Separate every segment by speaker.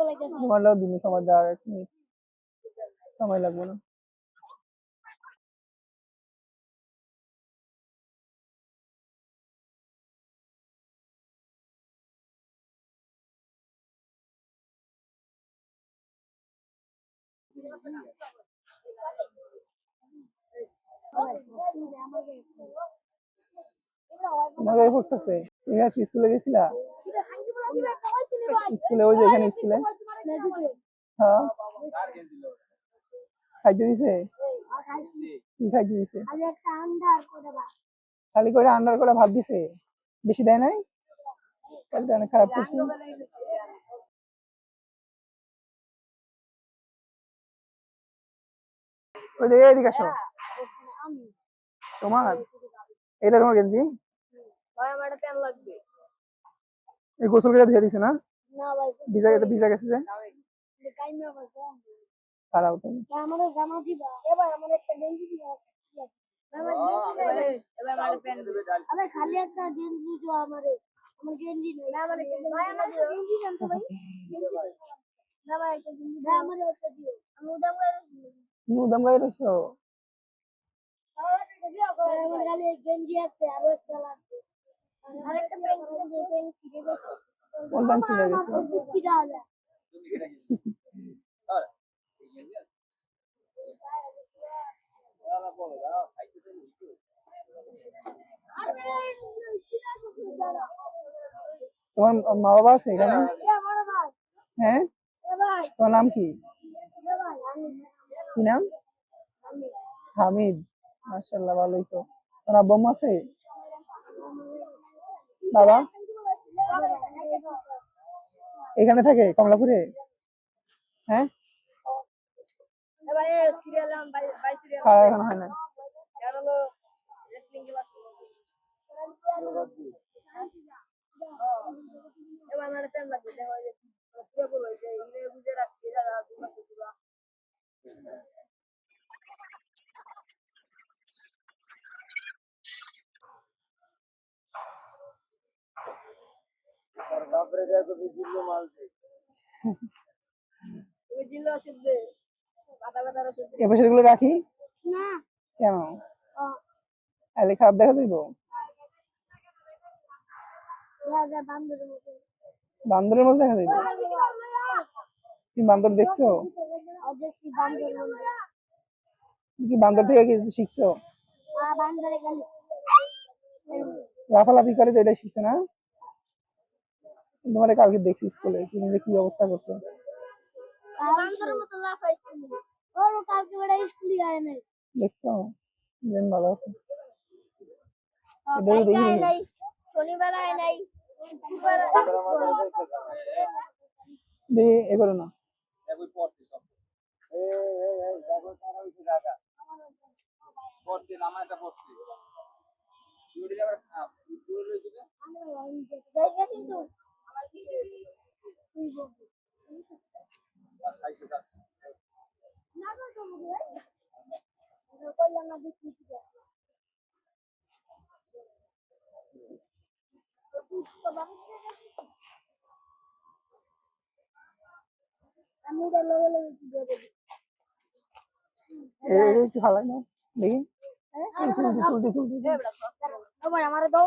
Speaker 1: লাগতেছে
Speaker 2: তোমারটাও দিনই সময় দেওয়ার সময় লাগবে না। তোমার গায়ে পড়তেছে। তুমি আজকে স্কুলে স্কুলে ওই যে এখানে স্কুলে? হ্যাঁ। খাইতে দিছে? খালি করে আন্ডার করে ভাত দিছে? বেশি দেয় নাই? অনেক খারাপ করছে। ওই এদিকে আসো। তোমার? এটা তোমার গেঞ্জি?
Speaker 1: ভাই আমার একটা প্যান লাগবে
Speaker 2: এই গোসল করে ধুয়ে দিছে না
Speaker 1: না ভাই
Speaker 2: ভিজা গেছে ভিজা গেছে যে খারাপ তুমি
Speaker 1: আমার জামা দিবা এ ভাই আমার একটা গেঞ্জি দিবা আরে খালি একটা গেঞ্জি দিও আমারে আমার গেঞ্জি নেই আমার গেঞ্জি জানতো ভাই না ভাই একটা গেঞ্জি আমারে একটা দিও আমি উদাম
Speaker 2: তুমি উদাম গায়ে
Speaker 1: আমার খালি গেঞ্জি আছে আরও একটা লাগবে
Speaker 2: কোন ছিঁড়ে গেছে? তোমার মা বাবা আছে এখানে? হ্যাঁ? তোমার নাম কি? কি নাম? হামিদ। মাশাল্লাহ ভালোই তো। তোমার আব্বা আছে? বাবা? এখানে থাকে কমলাপুরে? হ্যাঁ? হয় না।
Speaker 1: এবার প্যান লাগবে দেখো এই যে পুরো পুরো এই যে ইনে বুঝে রাখছি জায়গা দুটো পুরো তুমি জিল্লা ওষুধ দে। ওষুধ দে।
Speaker 2: এ পাশে এগুলো রাখি?
Speaker 1: না।
Speaker 2: কেন? তাহলে খারাপ দেখা দিব
Speaker 1: বান্দরের মতো।
Speaker 2: দেখা দিব তুমি বান্দর দেখছ? কি বান্দর থেকে কিছু শিখছো?
Speaker 1: আ বান্দরে গেলে।
Speaker 2: লাফালাফি করে তো এটা শিখছে না? তোমার কালকে দেখছি স্কুলে তুমি কি অবস্থা করছ। দেখছ? দিন ভালো আছে। দেখি, দেখি।
Speaker 1: শনিবার আয় নাই। শুক্রবার
Speaker 2: দেখি এ করো না।
Speaker 1: না তো
Speaker 2: একটু নাও দেখি।
Speaker 1: ভাই আমারে দাও।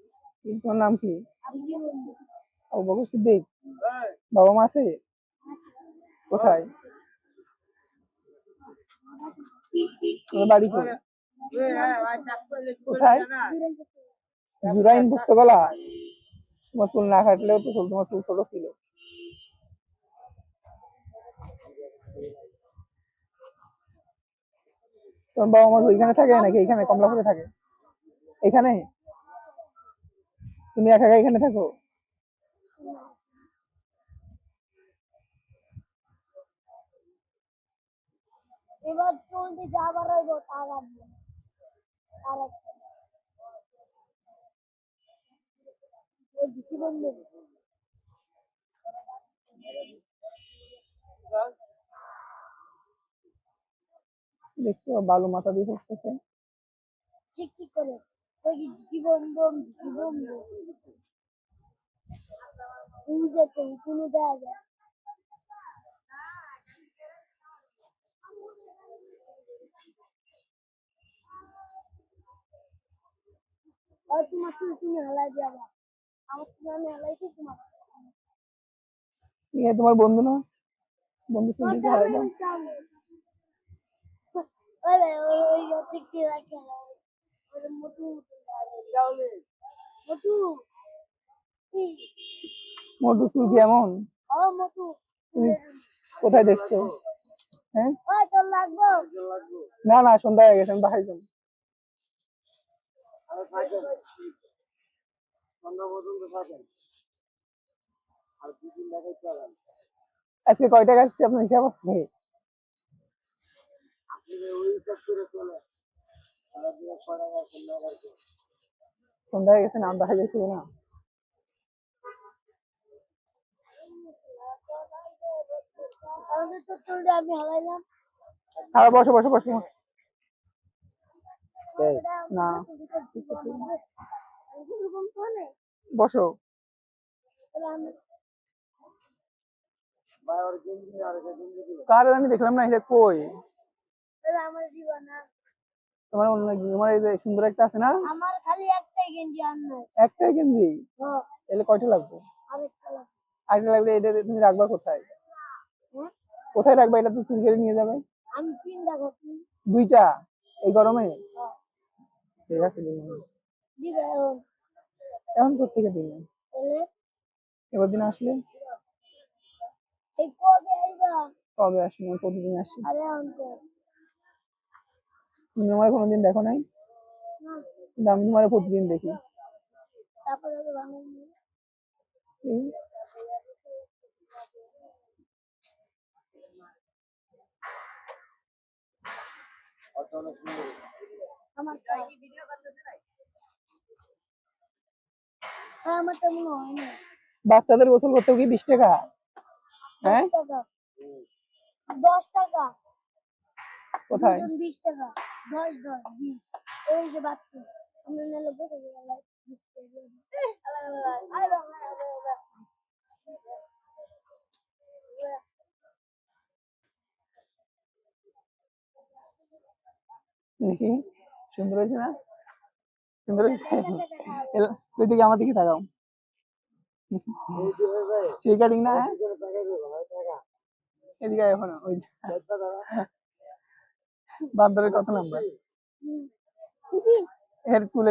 Speaker 2: তোমার নাম কি? আবু বকর সিদ্দিক। বাবা মা আছে? কোথায়? বাড়ি কোথায়? জুরাইন পুস্তকলা তোমার চুল না কাটলেও তো চুল তোমার চুল ছোট ছিল। তোমার বাবা মা ওইখানে থাকে নাকি? এখানে কমলাপুরে থাকে। এখানে তুমি একা একা এখানে থাকো?
Speaker 1: এবার চলতে যাবার হইব তার একটা ওই
Speaker 2: দেখছ বালু মাথা দিয়ে
Speaker 1: ঠিক ঠিক করে? যে জীবন বম জীবন তুমি যেতে কোনো দেওয়া যায় আর তোমার চুল তুমি হালাই যাবা আমার চুল আমি হালাইছি তোমার।
Speaker 2: নিয়ে তোমার বন্ধু না? বন্ধু দিতে হারাই দাও।
Speaker 1: ওই ওই ওই ঠিক রাখে মোটু
Speaker 2: চুল কি এমন?
Speaker 1: ও মোটু
Speaker 2: তুমি কোথায় দেখছ? হ্যাঁ? না না, সন্ধ্যা হয়ে গেছে, আমি বাসায় আজকে কয় টাকা আসছে আপনার হিসাব আছে? সন্ধ্যা হয়ে গেছে নাম দেখা যাচ্ছে না? হ্যাঁ বসো বসো বসো। না। বসো। কার আমি দেখলাম না কই?
Speaker 1: আমার দিবা না
Speaker 2: তোমার অন্য তোমার এই যে সুন্দর একটা আছে না?
Speaker 1: আমার খালি একটাই গেঞ্জি আর নাই
Speaker 2: একটাই গেঞ্জি?
Speaker 1: হ্যাঁ।
Speaker 2: তাহলে কয়টা লাগবে?
Speaker 1: আরেকটা লাগবে।
Speaker 2: আরেকটা লাগলে এটা তুমি রাখবা কোথায়?
Speaker 1: হ্যাঁ?
Speaker 2: কোথায় রাখবা? এটা তো চুরি করে নিয়ে যাবে।
Speaker 1: আমি তিনটা খাচ্ছি
Speaker 2: দুইটা? এই গরমে?
Speaker 1: হ্যাঁ।
Speaker 2: ঠিক আছে দিন।
Speaker 1: দিবে এখন
Speaker 2: এখন কোথেকে
Speaker 1: তাহলে?
Speaker 2: এবার দিন আসলে?
Speaker 1: এই কবে আইবা
Speaker 2: কবে আসলে আমি প্রতিদিন আসি।
Speaker 1: আরে অন্ত
Speaker 2: তুমি আমার কোনোদিন দেখো নাই? কিন্তু আমি তোমার প্রতিদিন দেখি।
Speaker 1: হ্যাঁ
Speaker 2: বাচ্চাদের গোসল করতে কি বিশ টাকা? হ্যাঁ?
Speaker 1: দশ টাকা।
Speaker 2: কোথায়?
Speaker 1: বিশ টাকা। দশ দশ বিশ। ওই যে বাচ্চা আমরা নিলে বসে গেলাম
Speaker 2: দেখি সুন্দর হয়েছে না? সুন্দর হয়েছে? ওই দিকে আমার দিকে তাকাও। সেই কাটিং না হ্যাঁ? এদিকে এখন ওই। বান্দরের কত নাম্বার এর চুলের